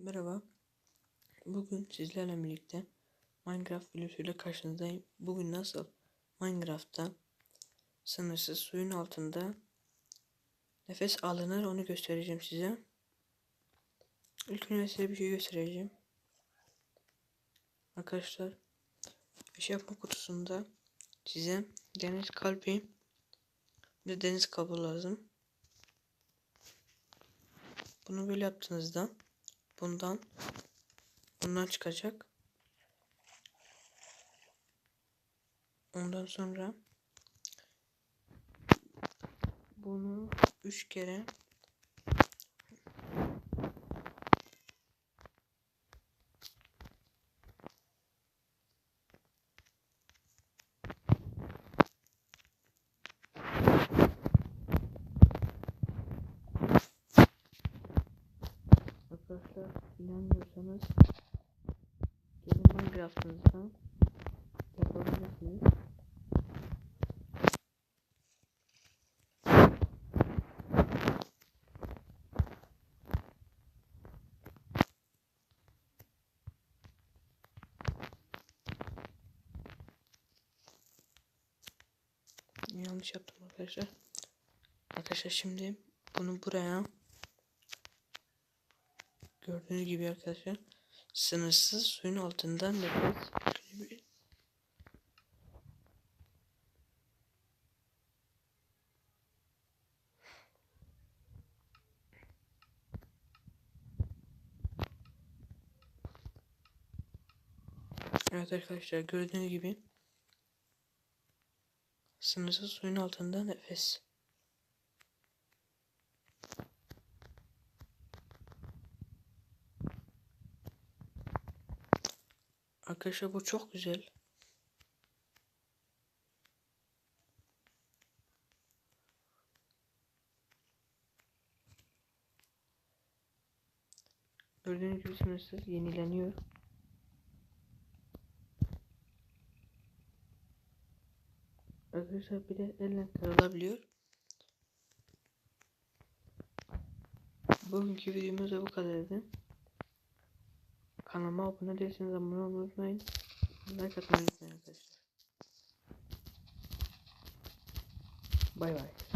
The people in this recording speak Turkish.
Merhaba. Bugün sizlerle birlikte Minecraft videosuyla karşınızdayım. Bugün nasıl Minecraft'ta sınırsız suyun altında nefes alınır onu göstereceğim size. İlk önce size bir şey göstereceğim. Arkadaşlar iş yapma kutusunda size deniz kalbi ve deniz kabuğu lazım. Bunu böyle yaptığınızda bundan bundan çıkacak. Ondan sonra bunu üç kere Arkadaşlar inanmıyorsanız gelin Minecraft'ınızdan yapabilirsiniz. Yanlış yaptım arkadaşlar. Arkadaşlar şimdi bunu buraya Gördüğünüz gibi arkadaşlar sınırsız suyun altından nefes Evet arkadaşlar gördüğünüz gibi sınırsız suyun altında nefes. Arkadaşlar bu çok güzel. Gördüğünüz gibi sınırsız yenileniyor. Arkadaşlar bir de elle kırılabiliyor. Bugünkü videomuz da bu kadardı. Kanalıma abone değilseniz abone olmayı unutmayın. Like atmayı unutmayın arkadaşlar. Bay bay.